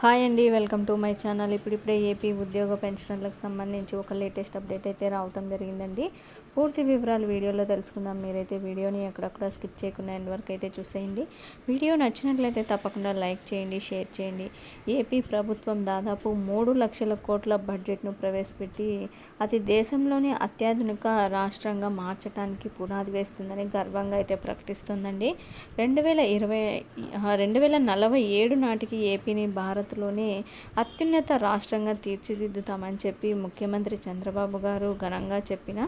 Hi అండి welcome to my channel. ఇప్పుడిప్పుడే AP ఉద్యోగ పెన్షనర్లకు సంబంధించి ఒక లేటెస్ట్ అప్డేట్ అయితే రావటం జరిగిందండి. పూర్తి వివరాలు వీడియోలో తెలుసుకుందాం. మీరైతే వీడియోని ఎక్కడక్కడ స్కిప్ చేయకుండా ఎండ్ వరకు అయితే చూసేయండి. వీడియో నచ్చినట్లయితే తప్పకుండా లైక్ చేయండి షేర్ చేయండి. ఏపీ ప్రభుత్వం దాదాపు మూడు లక్షల కోట్ల బడ్జెట్ను ప్రవేశపెట్టి అది దేశంలోనే అత్యాధునిక రాష్ట్రంగా మార్చడానికి పునాది వేస్తుందని గర్వంగా అయితే ప్రకటిస్తుందండి. రెండు వేల ఇరవై రెండు వేల నలభై ఏడు నాటికి ఏపీని భారత్లోనే అత్యున్నత రాష్ట్రంగా తీర్చిదిద్దుతామని చెప్పి ముఖ్యమంత్రి చంద్రబాబు గారు ఘనంగా చెప్పిన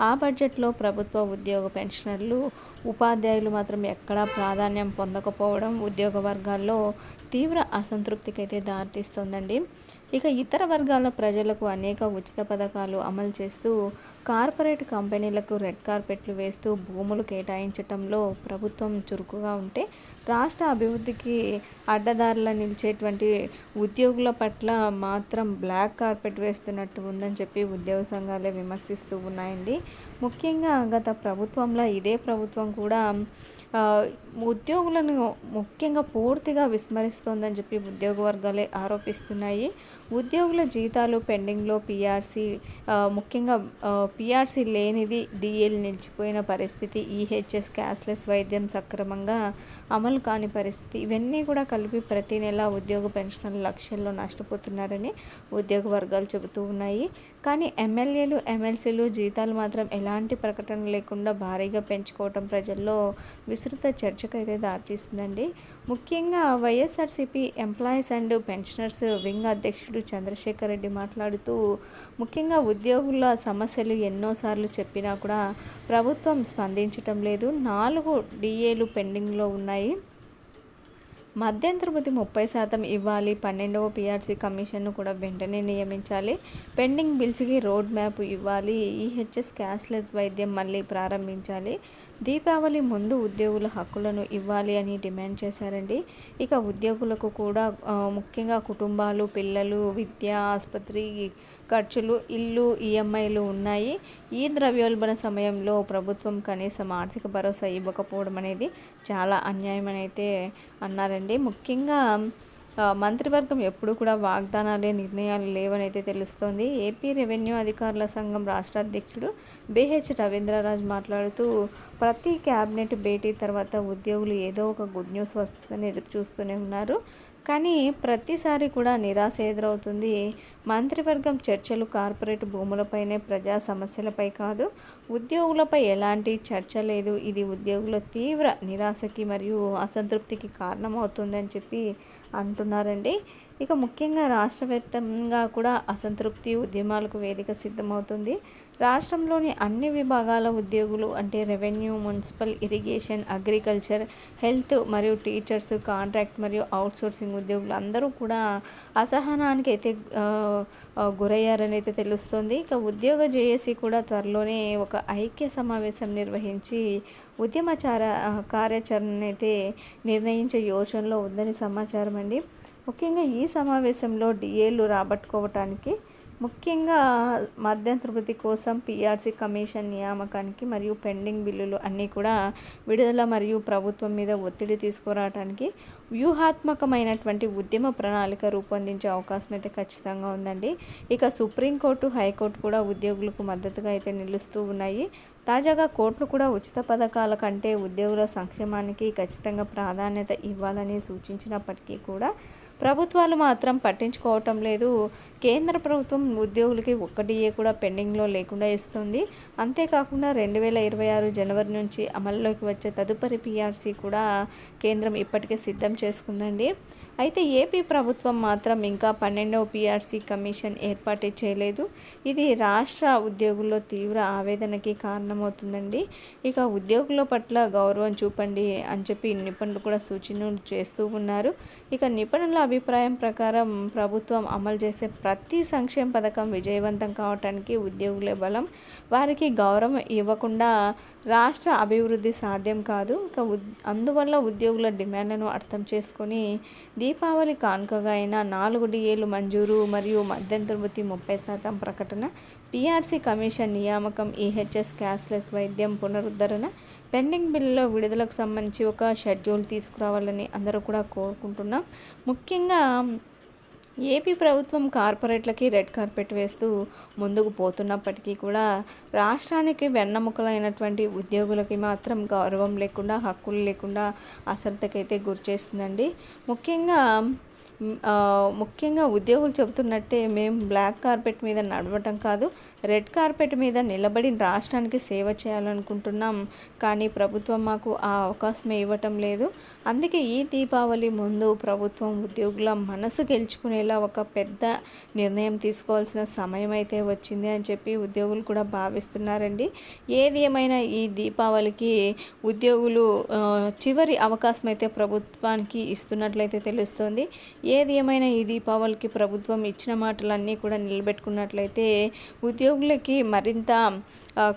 ఆ బడ్జెట్లో ప్రభుత్వ ఉద్యోగ పెన్షనర్లు ఉపాధ్యాయులు మాత్రం ఎక్కడా ప్రాధాన్యం పొందకపోవడం ఉద్యోగ వర్గాల్లో తీవ్ర అసంతృప్తికి అయితే దారితీస్తోందండి. ఇక ఇతర వర్గాల ప్రజలకు అనేక ఉచిత పథకాలు అమలు చేస్తూ కార్పొరేట్ కంపెనీలకు రెడ్ కార్పెట్లు వేస్తూ భూములు కేటాయించటంలో ప్రభుత్వం చురుకుగా ఉంటే రాష్ట్ర అభివృద్ధికి అడ్డదారుల నిలిచేటువంటి ఉద్యోగుల పట్ల మాత్రం బ్లాక్ కార్పెట్ వేస్తున్నట్టు ఉందని చెప్పి ఉద్యోగ సంఘాలే విమర్శిస్తూ ఉన్నాయండి. ముఖ్యంగా గత ప్రభుత్వంలో ఇదే ప్రభుత్వం కూడా ఉద్యోగులను ముఖ్యంగా పూర్తిగా విస్మరిస్తోందని చెప్పి ఉద్యోగ వర్గాలే ఆరోపిస్తున్నాయి. ఉద్యోగుల జీతాలు పెండింగ్లో పిఆర్సీ ముఖ్యంగా పిఆర్సీ లేనిది డిఎల్ నిలిచిపోయిన పరిస్థితి ఈహెచ్ఎస్ క్యాష్లెస్ వైద్యం సక్రమంగా అమలు కాని పరిస్థితి. ఇవన్నీ కూడా కలిపి ప్రతి నెల ఉద్యోగ పెన్షన్ల లక్ష్యంలో నష్టపోతున్నారని ఉద్యోగ వర్గాలు చెబుతూ ఉన్నాయి. కానీ ఎమ్మెల్యేలు ఎమ్మెల్సీలు జీతాలు మాత్రం ఎలాంటి ప్రకటన లేకుండా భారీగా పెంచుకోవటం ప్రజల్లో విస్తృత చర్చకైతే దారితీస్తుందండి ముఖ్యంగా YSRCP employees and pensioners wing అధ్యక్షుడు చంద్రశేఖర్ రెడ్డి మాట్లాడుతూ ముఖ్యంగా ఉద్యోగుల సమస్యలు ఎన్నోసార్లు చెప్పినా కూడా ప్రభుత్వం స్పందించటం లేదు. నాలుగు డిఏలు పెండింగ్లో ఉన్నాయి. మధ్యంతరవతి ముప్పై శాతం ఇవ్వాలి. పన్నెండవ పిఆర్సీ కమిషన్ను కూడా వెంటనే నియమించాలి. పెండింగ్ బిల్స్కి రోడ్ మ్యాప్ ఇవ్వాలి. ఈహెచ్ఎస్ క్యాష్లెస్ వైద్యం మళ్ళీ ప్రారంభించాలి. దీపావళి ముందు ఉద్యోగుల హక్కులను ఇవ్వాలి అని డిమాండ్ చేశారండి. ఇక ఉద్యోగులకు కూడా ముఖ్యంగా కుటుంబాలు పిల్లలు విద్య ఆసుపత్రి ఖర్చులు ఇల్లు ఈఎంఐలు ఉన్నాయి. ఈ ద్రవ్యోల్బణ సమయంలో ప్రభుత్వం కనీసం ఆర్థిక భరోసా ఇవ్వకపోవడం అనేది చాలా అన్యాయం అని అయితే అన్నారండి. ముఖ్యంగా మంత్రివర్గం ఎప్పుడు కూడా వాగ్దానాలే నిర్ణయాలు లేవనైతే తెలుస్తోంది. ఏపీ రెవెన్యూ అధికారుల సంఘం రాష్ట్ర అధ్యక్షుడు బిహెచ్ రవీంద్రరాజ్ మాట్లాడుతూ ప్రతి క్యాబినెట్ భేటీ తర్వాత ఉద్యోగులు ఏదో ఒక గుడ్ న్యూస్ వస్తుందని ఎదురు చూస్తూనే ఉన్నారు. కానీ ప్రతిసారి కూడా నిరాశ ఎదురవుతుంది. మంత్రివర్గం చర్చలు కార్పొరేట్ భూములపైనే ప్రజా సమస్యలపై కాదు. ఉద్యోగులపై ఎలాంటి చర్చ లేదు. ఇది ఉద్యోగుల తీవ్ర నిరాశకి మరియు అసంతృప్తికి కారణమవుతుందని చెప్పి అంటున్నారండి. ఇక ముఖ్యంగా రాష్ట్రవ్యాప్తంగా కూడా అసంతృప్తి ఉద్యమాలకు వేదిక సిద్ధమవుతుంది. రాష్ట్రంలోని అన్ని విభాగాల ఉద్యోగులు అంటే revenue municipal irrigation agriculture health మరియు టీచర్స్ కాంట్రాక్ట్ మరియు అవుట్సోర్సింగ్ ఉద్యోగులు అందరూ కూడా అసహనానికి అయితే గురయ్యారని అయితే తెలుస్తుంది. ఇక ఉద్యోగ జేఏసీ కూడా త్వరలోనే ఒక ఐక్య సమావేశం నిర్వహించి ఉద్యమచార కార్యాచరణ అయితే నిర్ణయించే యోచనలో ఉందని సమాచారం అండి ముఖ్యంగా ఈ సమావేశంలో డిఏలు రాబట్టుకోవటానికి ముఖ్యంగా మధ్యంతృప్తి కోసం పీఆర్సీ కమిషన్ నియామకానికి మరియు పెండింగ్ బిల్లులు అన్నీ కూడా విడుదల మరియు ప్రభుత్వం మీద ఒత్తిడి తీసుకురావడానికి వ్యూహాత్మకమైనటువంటి ఉద్యమ ప్రణాళిక రూపొందించే అవకాశం అయితే ఖచ్చితంగా ఉందండి. ఇక సుప్రీంకోర్టు హైకోర్టు కూడా ఉద్యోగులకు మద్దతుగా అయితే నిలుస్తూ ఉన్నాయి. తాజాగా కోర్టులు కూడా ఉచిత పథకాల కంటే ఉద్యోగుల సంక్షేమానికి ఖచ్చితంగా ప్రాధాన్యత ఇవ్వాలని సూచించినప్పటికీ కూడా ప్రభుత్వాలు మాత్రం పట్టించుకోవటం లేదు. కేంద్ర ప్రభుత్వం ఉద్యోగులకి ఒక్క డిఏ కూడా పెండింగ్లో లేకుండా ఇస్తుంది. అంతేకాకుండా రెండు వేల ఇరవై ఆరు జనవరి నుంచి అమల్లోకి వచ్చే తదుపరి పిఆర్సీ కూడా కేంద్రం ఇప్పటికే సిద్ధం చేసుకుందండి. అయితే ఏపీ ప్రభుత్వం మాత్రం ఇంకా పన్నెండవ పిఆర్సీ కమిషన్ ఏర్పాటు చేయలేదు. ఇది రాష్ట్ర ఉద్యోగుల్లో తీవ్ర ఆవేదనకి కారణమవుతుందండి. ఇక ఉద్యోగుల పట్ల గౌరవం చూపండి అని చెప్పి నిపుణులు కూడా సూచనలు చేస్తూ ఉన్నారు. ఇక నిపుణుల అభిప్రాయం ప్రకారం ప్రభుత్వం అమలు చేసే ప్రతి సంక్షేమ పథకం విజయవంతం కావటానికి ఉద్యోగులే బలం. వారికి గౌరవం ఇవ్వకుండా రాష్ట్ర అభివృద్ధి సాధ్యం కాదు. ఇక అందువల్ల ఉద్యోగుల డిమాండ్లను అర్థం చేసుకొని దీపావళి కానుకగా అయిన నాలుగు డిఏలు మంజూరు మరియు మధ్యంతర్వతి ముప్పై శాతం ప్రకటన పిఆర్సీ కమిషన్ నియామకం ఈహెచ్ఎస్ క్యాష్లెస్ వైద్యం పునరుద్ధరణ పెండింగ్ బిల్లులో విడుదలకు సంబంధించి ఒక షెడ్యూల్ తీసుకురావాలని అందరూ కూడా కోరుకుంటున్నాం. ముఖ్యంగా ఏపీ ప్రభుత్వం కార్పొరేట్లకి రెడ్ కార్పెట్ వేస్తూ ముందుకు పోతున్నప్పటికీ కూడా రాష్ట్రానికి వెన్నముకలైనటువంటి ఉద్యోగులకి మాత్రం గౌరవం లేకుండా హక్కులు లేకుండా అశ్రద్ధకైతే గురిచేస్తుందండి ముఖ్యంగా ముఖ్యంగా ఉద్యోగులు చెబుతున్నట్టే మేము బ్లాక్ కార్పెట్ మీద నడవటం కాదు రెడ్ కార్పెట్ మీద నిలబడి రాష్ట్రానికి సేవ చేయాలనుకుంటున్నాం. కానీ ప్రభుత్వం మాకు ఆ అవకాశం ఇవ్వటం లేదు. అందుకే ఈ దీపావళి ముందు ప్రభుత్వం ఉద్యోగుల మనసు గెలుచుకునేలా ఒక పెద్ద నిర్ణయం తీసుకోవాల్సిన సమయం అయితే వచ్చింది అని చెప్పి ఉద్యోగులు కూడా భావిస్తున్నారండి. ఏది ఏమైనా ఈ దీపావళికి ఉద్యోగులు చివరి అవకాశం అయితే ప్రభుత్వానికి ఇస్తున్నట్లయితే తెలుస్తుంది. ఏది ఏమైనా ఈ దీపావళికి ప్రభుత్వం ఇచ్చిన మాటలన్నీ కూడా నిలబెట్టుకున్నట్లయితే ఉద్యోగులకి మరింత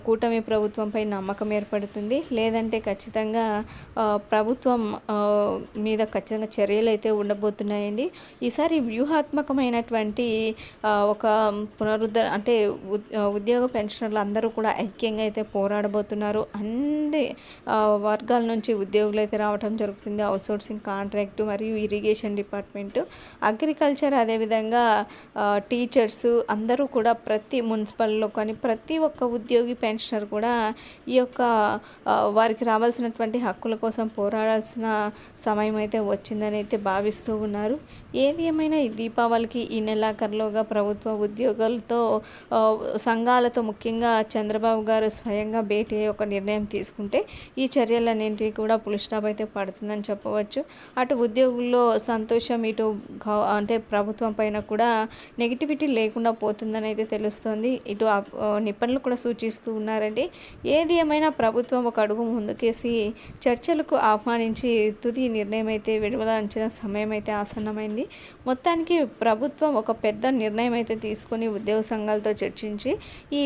కూటమి ప్రభుత్వంపై నమ్మకం ఏర్పడుతుంది. లేదంటే ఖచ్చితంగా ప్రభుత్వం మీద ఖచ్చితంగా చర్యలు అయితే ఉండబోతున్నాయండి. ఈసారి వ్యూహాత్మకమైనటువంటి ఒక పునరుద్ధర అంటే ఉద్యోగ పెన్షనర్లు అందరూ కూడా ఐక్యంగా అయితే పోరాడబోతున్నారు. అన్ని వర్గాల నుంచి ఉద్యోగులు అయితే రావడం జరుగుతుంది. అవుట్సోర్సింగ్ కాంట్రాక్ట్ మరియు ఇరిగేషన్ డిపార్ట్మెంట్ అగ్రికల్చర్ అదేవిధంగా టీచర్స్ అందరూ కూడా ప్రతి మున్సిపల్లో కానీ ప్రతి ఒక్క ఉద్యోగి పెన్షనర్ కూడా ఈ యొక్క వారికి రావాల్సినటువంటి హక్కుల కోసం పోరాడాల్సిన సమయం అయితే వచ్చిందని అయితే భావిస్తూ ఉన్నారు. ఏది ఏమైనా ఈ దీపావళికి ఈ నెలాఖరులోగా ప్రభుత్వ ఉద్యోగులతో సంఘాలతో ముఖ్యంగా చంద్రబాబు గారు స్వయంగా భేటీ అయ్యే ఒక నిర్ణయం తీసుకుంటే ఈ చర్యలన్నింటినీ కూడా పులిస్టాప్ అయితే పడుతుందని చెప్పవచ్చు. అటు ఉద్యోగుల్లో సంతోషం ఇటు అంటే ప్రభుత్వం పైన కూడా నెగిటివిటీ లేకుండా పోతుందని అయితే తెలుస్తుంది. ఇటు నిపుణులు కూడా సూచిస్తూ ఉన్నారండి. ఏది ఏమైనా ప్రభుత్వం ఒక అడుగు ముందుకేసి చర్చలకు ఆహ్వానించి తుది నిర్ణయం అయితే విడుదలంచిన సమయం అయితే ఆసన్నమైంది. మొత్తానికి ప్రభుత్వం ఒక పెద్ద నిర్ణయం అయితే తీసుకొని ఉద్యోగ సంఘాలతో చర్చించి ఈ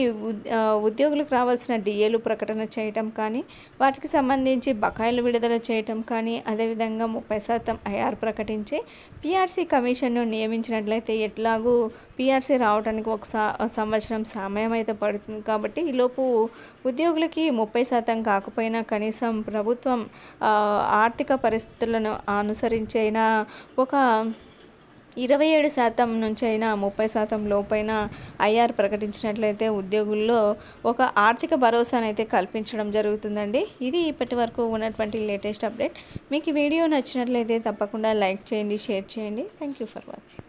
ఉద్యోగులకు రావాల్సిన డిఏలు ప్రకటన చేయటం కానీ వాటికి సంబంధించి బకాయిలు విడుదల చేయటం కానీ అదేవిధంగా ముప్పై శాతం ఐఆర్ ప్రకటించి పిఆర్సీ కమిషన్ను నియమించినట్లయితే ఎట్లాగూ పిఆర్సీ రావడానికి ఒక సంవత్సరం సమయం అయితే పడుతుంది. కాబట్టి ఈలోపు ఉద్యోగులకి ముప్పై శాతం కాకపోయినా కనీసం ప్రభుత్వం ఆర్థిక పరిస్థితులను అనుసరించైనా ఒక ఇరవై ఏడు శాతం నుంచి అయినా ముప్పై శాతం లోపైన ఐఆర్ ప్రకటించినట్లయితే ఉద్యోగుల్లో ఒక ఆర్థిక భరోసానైతే కల్పించడం జరుగుతుందండి. ఇది ఇప్పటి వరకు ఉన్నటువంటి లేటెస్ట్ అప్డేట్. మీకు ఈ వీడియో నచ్చినట్లయితే తప్పకుండా లైక్ చేయండి షేర్ చేయండి. Thank you for watching.